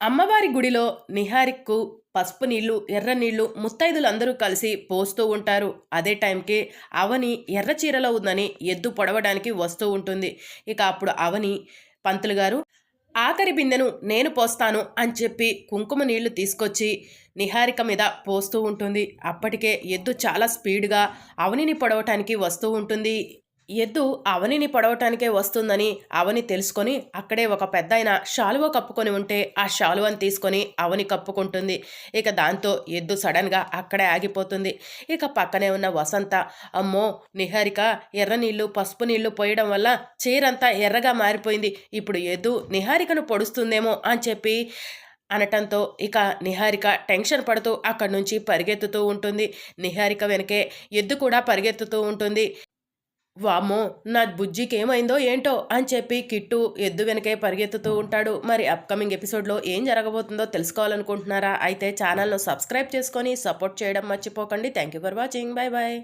అమ్మవారి గుడిలో నిహారిక్కు పసుపు నీళ్ళు ఎర్ర నీళ్ళు ముత్తైదులు అందరూ కలిసి పోస్తూ ఉంటారు. అదే టైంకి అవని ఎర్ర చీరలో ఉందని ఎద్దు పొడవడానికి వస్తూ ఉంటుంది. ఇక అప్పుడు అవని పంతులు గారు ఆఖరి బిందెను నేను పోస్తాను అని చెప్పి కుంకుమ నీళ్ళు తీసుకొచ్చి నిహారిక మీద పోస్తూ ఉంటుంది. అప్పటికే ఎద్దు చాలా స్పీడ్గా అవనిని పొడవటానికి వస్తూ ఉంటుంది. ఎద్దు అవనిని పొడవటానికే వస్తుందని అవని తెలుసుకొని అక్కడే ఒక పెద్ద ఆయన శాలువ కప్పుకొని ఉంటే ఆ శాలువని తీసుకొని అవని కప్పుకుంటుంది. ఇక దాంతో ఎద్దు సడన్గా అక్కడే ఆగిపోతుంది. ఇక పక్కనే ఉన్న వసంత అమ్మో నిహారిక ఎర్ర నీళ్ళు పసుపు నీళ్ళు పోయడం వల్ల చీరంతా ఎర్రగా మారిపోయింది. ఇప్పుడు ఎద్దు నిహారికను పొడుస్తుందేమో అని చెప్పి అనటంతో ఇక నిహారిక టెన్షన్ పడుతూ అక్కడి నుంచి పరిగెత్తుతూ ఉంటుంది. నిహారిక వెనకే ఎద్దు కూడా పరిగెత్తుతూ ఉంటుంది. వామ్మో నా బుజ్జికి ఏమైందో ఏంటో అని చెప్పి కిట్టు ఎద్దు వెనకే పరిగెత్తుతూ ఉంటాడు. మరి అప్కమింగ్ ఎపిసోడ్లో ఏం జరగబోతుందో తెలుసుకోవాలనుకుంటున్నారా? అయితే ఛానల్ను సబ్స్క్రైబ్ చేసుకొని సపోర్ట్ చేయడం మర్చిపోకండి. Thank you for watching bye bye